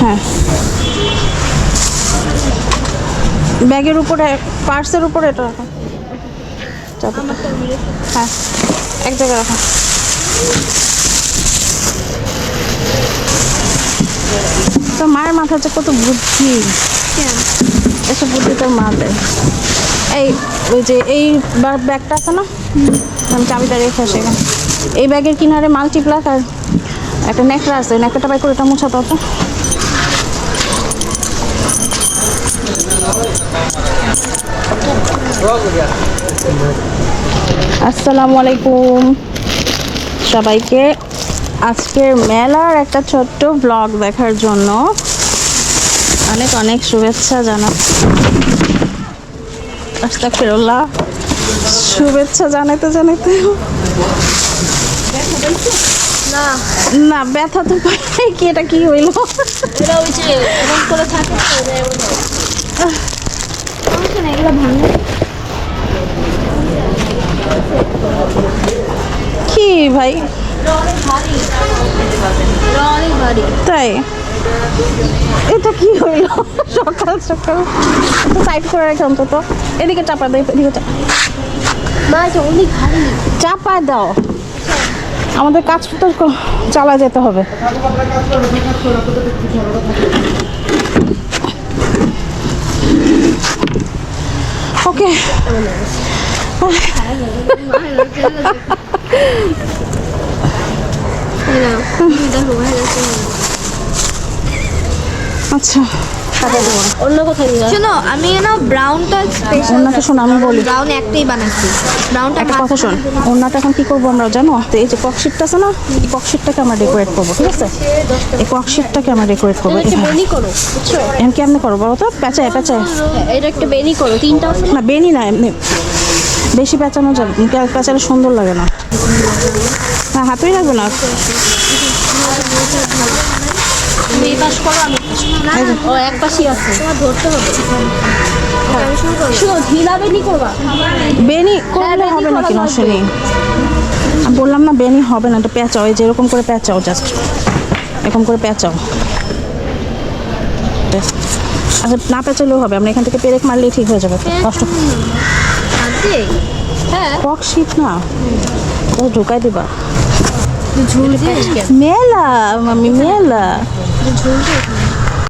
হ্যাঁ। ব্যাগের উপরে পার্সের উপরে এটা রাখো। হ্যাঁ এক জায়গায় রাখো। তো মায়ের মাথা যে কত বুদ্ধি। এসব বুদ্ধি তোর মা দেয়। এই ওই যে এই ব্যাগটা আছে না? আমি চাবিটা রেখে আসি এই ব্যাগের কিনারে মাল্টিপ্লাক আর একটা নেকড়া আছে নেকড়াটা বাই করে এটা মুছাতে আসসালামু আলাইকুম সবাইকে আজকের মেলার একটা ছোট্ট ব্লগ দেখার জন্য অনেক অনেক শুভেচ্ছা জানা আস্তাগফিরুল্লাহ। শুভেচ্ছা জানাইতে জানাইতে না। না ব্যথা তো পাই কি এটা কি হইল? এটা ওই যে করে থাকে তো, ওটা এমন হয়। সমস্যা নেই, এগুলো ভাঙবে। কি ভাই। তাই? এটা কি হইল? সকাল সকাল। সাইড করে রেখে অন্তত। এদিকে চাপা দাও এদিকে। চাপা। দাও। আমাদের কাজ তো চালা যেতে হবে। ওকে আচ্ছা। অন্য কোথাও শোনো আমি না ব্রাউনটা স্পেশাল ওনাকে শোনো আমি বলি। ব্রাউন একটাই বানাচ্ছি। ব্রাউনটা একটা কথা শোন ওনাটা এখন কি করব আমরা জানো? তো এই যে ককশিটটা আছে না এই ককশিটটাকে আমরা ডেকোরেট করব ঠিক আছে? এই ককশিটটাকে আমরা ডেকোরেট করব বেনি করো বুঝছ? এখন কেমনে করব বলো তো? পেঁচায় পেঁচায় এটা একটা বেনি করো তিনটা না? না বেনি না এমনি। বেশি পেঁচানো যাবে পেঁচালে সুন্দর লাগে না। না হাতেই লাগবে না। বেনি করলে হবে নাকি। বললাম না বেনি হবে না এটা পেঁচাও যেরকম করে পেঁচাও জাস্ট এরকম করে পেঁচাও। আচ্ছা না পেঁচালেও হবে আমরা এখান থেকে পেরেক মারলেই ঠিক হয়ে যাবে। কষ্ট। হ্যাঁ। টক শীত না। ও ঢুকাই দিবা। মেলা মামি মেলা।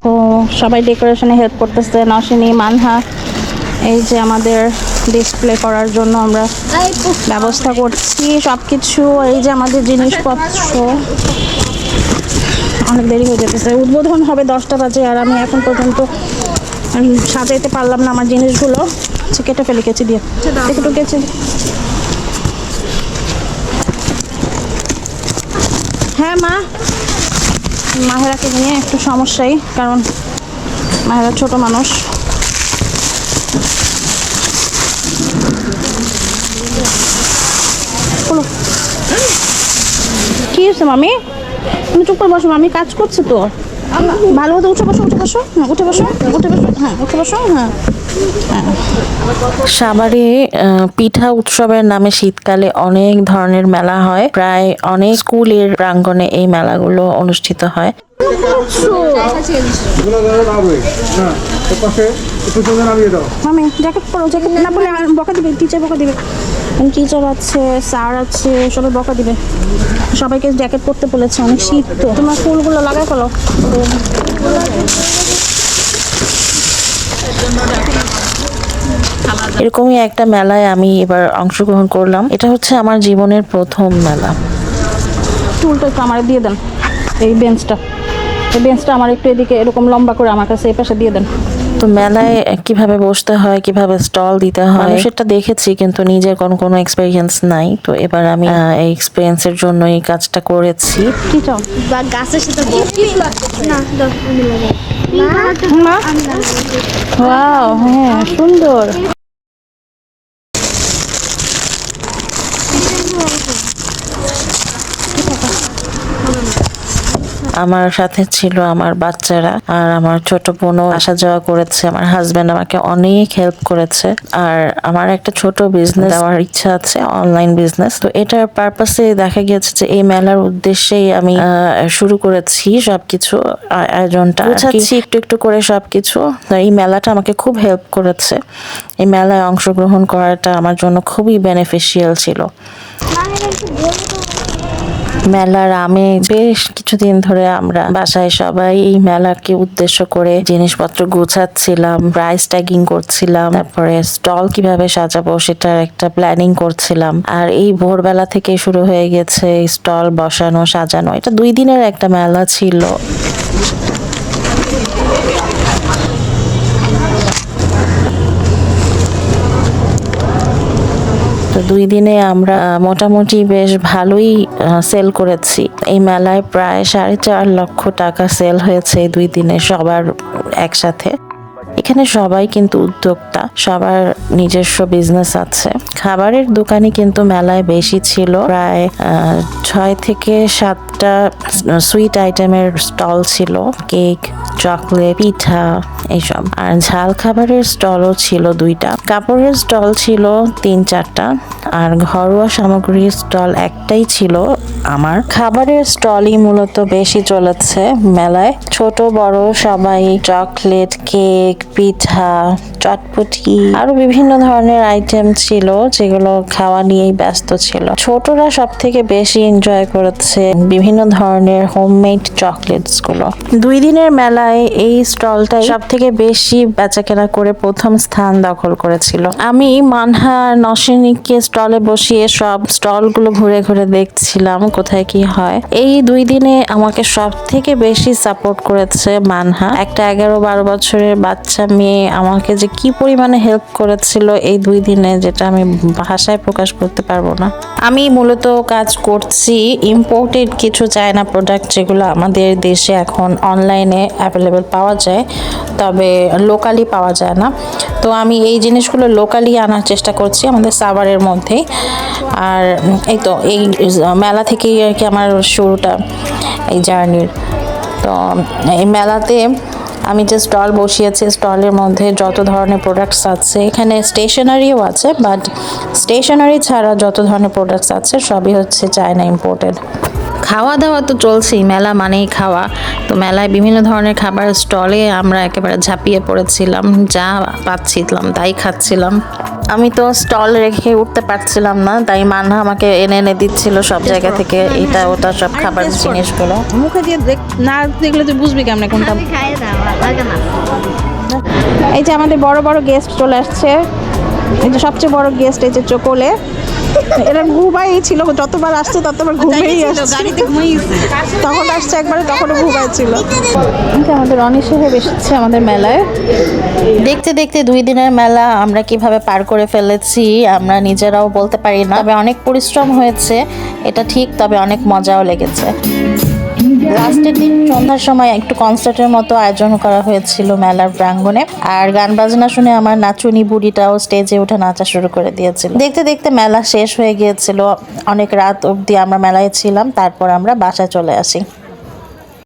ও সবাই ডেকোরেশনে হেল্প করতেছে নসিনী মানহা। এই যে আমাদের ডিসপ্লে করার জন্য আমরা ব্যবস্থা করছি সব কিছু এই যে আমাদের জিনিসপত্র। অনেক দেরি হয়ে যেতেছে। উদ্বোধন হবে দশটা বাজে আর আমি এখন পর্যন্ত সাজাইতে পারলাম না আমার জিনিসগুলো। আচ্ছা কেটে ফেলে, কেচে দিয়ে। একটু কেচে হ্যাঁ মা। মাহেরাকে নিয়ে একটু সমস্যাই, কারণ মাহেরা ছোট মানুষ। কি হয়েছে, মামি? তুমি চুপ করে বসো, মামি কাজ করছে তো। ভালো মতো উঠে বসো উঠে বসো। হ্যাঁ উঠে বসো উঠে বসো। হ্যাঁ উঠে বসো হ্যাঁ। সাভারে পিঠা উৎসবের নামে শীতকালে অনেক ধরনের মেলা হয়। প্রায় অনেক স্কুলের প্রাঙ্গণে এই মেলাগুলো অনুষ্ঠিত হয়। জ্যাকেট জ্যাকেট না বকা দিবে টিচার বকা দিবে। টিচার আছে আছে, সবাই বকা দিবে। সবাইকে জ্যাকেট পরতে বলেছে, অনেক শীত তো। তোমার ফুলগুলো লাগাই ফেলো। এরকমই একটা মেলায় আমি এবার অংশগ্রহণ করলাম। এটা হচ্ছে আমার জীবনের প্রথম মেলা। টুলটা একটু আমার দিয়ে দেন। এই বেঞ্চটা। এই বেঞ্চটা আমার একটু এদিকে এরকম লম্বা করে আমার কাছে এই পাশে দিয়ে দেন। তো মেলায় কীভাবে বসতে হয় কীভাবে স্টল দিতে হয়? সেটা দেখেছি কিন্তু নিজের কোনো কোনো এক্সপেরিয়েন্স নাই। তো এবার আমি এই এক্সপিরিয়েন্সের জন্য এই কাজটা করেছি। কি চাও? বা গাছের সাথে না দাও আমি লাগাই ওয়াও হ্যাঁ সুন্দর। আমার সাথে ছিল আমার বাচ্চারা আর আমার ছোট বোনও আসা যাওয়া করেছে। আমার হাজবেন্ড আমাকে অনেক হেল্প করেছে আর আমার একটা ছোট বিজনেস দেওয়ার ইচ্ছা আছে অনলাইন বিজনেস তো এটার পারপাসে দেখা গেছে যে এই মেলার উদ্দেশ্যেই আমি শুরু করেছি সবকিছু আয়োজনটা। গুছাচ্ছি একটু একটু করে সবকিছু। তো এই মেলাটা আমাকে খুব হেল্প করেছে। এই মেলায় অংশগ্রহণ করাটা আমার জন্য খুবই বেনিফিশিয়াল ছিল। মেলার আমেজ বেশ কিছুদিন ধরে আমরা বাসায় সবাই এই মেলাকে উদ্দেশ্য করে জিনিসপত্র গুছাচ্ছিলাম প্রাইস ট্যাগিং করছিলাম, তারপরে স্টল কীভাবে সাজাবো সেটার একটা প্ল্যানিং করছিলাম। আর এই ভোরবেলা থেকে শুরু হয়ে গেছে স্টল বসানো, সাজানো। এটা দুই দিনের একটা মেলা ছিল। দুই দিনে আমরা মোটামুটি বেশ ভালোই সেল করেছি। এই মেলায় প্রায় সাড়ে চার লক্ষ টাকা সেল হয়েছে দুই দিনে সবার একসাথে। এখানে সবাই কিন্তু উদ্যোক্তা, সবার নিজস্ব বিজনেস আছে। খাবারের দোকানই কিন্তু মেলায় বেশি ছিল, প্রায় ছয় থেকে সাতটা সুইট আইটেমের স্টল ছিল। কেক, চকলেট, পিঠা, এইসব। আর ঝাল খাবারের স্টলও ছিল দুইটা। কাপড়ের স্টল ছিল তিন চারটা। আর ঘরোয়া সামগ্রীর স্টল একটাই ছিল আমার? খাবারের স্টলই মূলত বেশি চলেছে মেলায়। ছোট বড় সবাই চকলেট কেক পিঠা চটপটি আরও বিভিন্ন ধরনের আইটেম ছিল যেগুলো খাওয়া নিয়েই ব্যস্ত ছিল। ছোটরা সব থেকে বেশি এনজয় করেছে বিভিন্ন ধরনের হোমমেড চকলেটসগুলো। দুই দিনের মেলায় এই স্টলটাই সব থেকে বেশি বেচাকেনা করে প্রথম স্থান দখল করেছিল। আমি মানহা নসিনীকে স্টলে বসিয়ে সব স্টলগুলো ঘুরে ঘুরে দেখছিলাম, কোথায় কি হয়। এই দুই দিনে আমাকে সব থেকে বেশি সাপোর্ট করেছে মানহা। একটা এগারো বারো বছরের বাচ্চা মেয়ে আমাকে যে কি পরিমাণে হেল্প করেছিল এই দুই দিনে যেটা আমি ভাষায় প্রকাশ করতে পারব না? আমি মূলত কাজ করছি ইম্পোর্টেড কিছু চায়না প্রোডাক্ট যেগুলো আমাদের দেশে এখন অনলাইনে অ্যাভেলেবেল পাওয়া যায়, তবে লোকালি পাওয়া যায় না। তো আমি এই জিনিসগুলো লোকালি আনার চেষ্টা করছি আমাদের সাভারের মধ্যেই আর এই তো, এই মেলা থেকেই আর কি আমার শুরুটা, এই জার্নির তো এই মেলাতে আমি যে স্টল বসিয়েছি, স্টলের মধ্যে যত ধরনের প্রোডাক্টস আছে, এখানে স্টেশনারিও আছে বাট স্টেশনারি ছাড়া যত ধরনের প্রোডাক্টস আছে, সবই হচ্ছে চায়না ইম্পোর্টেড খাওয়া দাওয়া তো চলছেই, মেলা মানেই খাওয়া। তো মেলায় বিভিন্ন ধরনের খাবার, স্টলে আমরা একেবারে ঝাঁপিয়ে পড়েছিলাম, যা পাচ্ছিলাম, তাই খাচ্ছিলাম। আমি তো স্টল রেখে উঠতে পারছিলাম না তাই মানহা আমাকে এনে এনে দিচ্ছিল সব জায়গা থেকে এটা ওটা সব খাবার জিনিসগুলো। মুখে দিয়ে দেখ না দেখলে তুই বুঝবি কেমন কোনটা। এই যে আমাদের বড় বড় গেস্ট চলে আসছে এই যে সবচেয়ে বড় গেস্ট এই যে চকোলে এরা ঘুমাই ছিল যতবার আসছে ততবার ঘুমেই আসছে। তখন আসছে একবারে তখন ঘুমাই ছিল আমাদের অনেক সাহেব এসেছে আমাদের মেলায়। দেখতে দেখতে দুই দিনের মেলা আমরা কীভাবে পার করে ফেলেছি আমরা নিজেরাও বলতে পারি না। তবে অনেক পরিশ্রম হয়েছে এটা ঠিক তবে অনেক মজাও লেগেছে। লাস্টের দিন সন্ধ্যার সময় একটু কনসার্টের মতো আয়োজন করা হয়েছিল মেলার প্রাঙ্গণে। আর গান বাজনা শুনে আমার নাচুনি বুড়িটাও স্টেজে উঠে নাচা শুরু করে দিয়েছিল। দেখতে দেখতে মেলা শেষ হয়ে গিয়েছিল। অনেক রাত অব্দি আমরা মেলায় ছিলাম, তারপর আমরা বাসায় চলে আসি।